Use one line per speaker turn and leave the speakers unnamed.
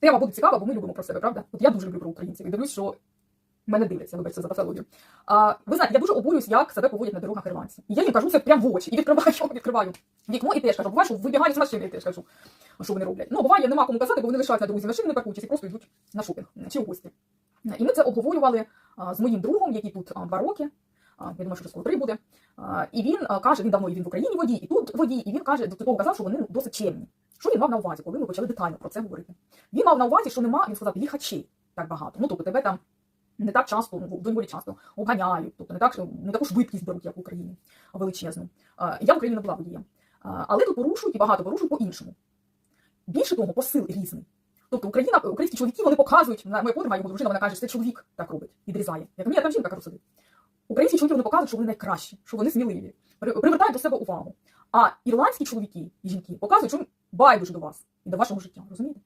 Тема буде цікава, бо ми любимо про себе, правда? От я дуже люблю про українців і дивлюсь, що мене дивляться, вибачте за тавтологію. А, ви знаєте, я дуже обурююсь, як себе поводять на дорогах ірландці. І я їм кажу це прямо в очі. І відкриваю, відкриваю вікно і теж кажу, буває, що вибігаю з машини, і теж кажу, що вони роблять. Ну, буває, нема кому казати, бо вони лишають на дорозі машини, не паркуючись і просто йдуть на шопінг чи у гості. І ми це обговорювали з моїм другом, який тут два роки. Я думаю, що скоро три. І він каже, він давно і він в Україні водій, і тут водій, і він каже, до казав, що вони ну, досить чемні. Що він мав на увазі, коли ми почали детально про це говорити? Він мав на увазі, що нема, він сказав, ліхачей так багато. Ну, тобто тебе там не так часто, ну, доволі часто обганяють, тобто не так, не таку швидкість беруть, як в Україні, величезну. Я в Україні не була водієм. Але тут порушують і багато порушують по-іншому. Більше того, посил різний. Тобто Україна, українські чоловіки вони показують, моя подруга, його дружина, вона каже, що це чоловік так робить, відрізає. Я кажу, ні, там жінка кажу сидить. Українські чоловіки вони показують, що вони найкращі, що вони сміливі, привертають до себе увагу. А ірландські чоловіки і жінки показують, що байдуже до вас і до вашого життя. Розумієте?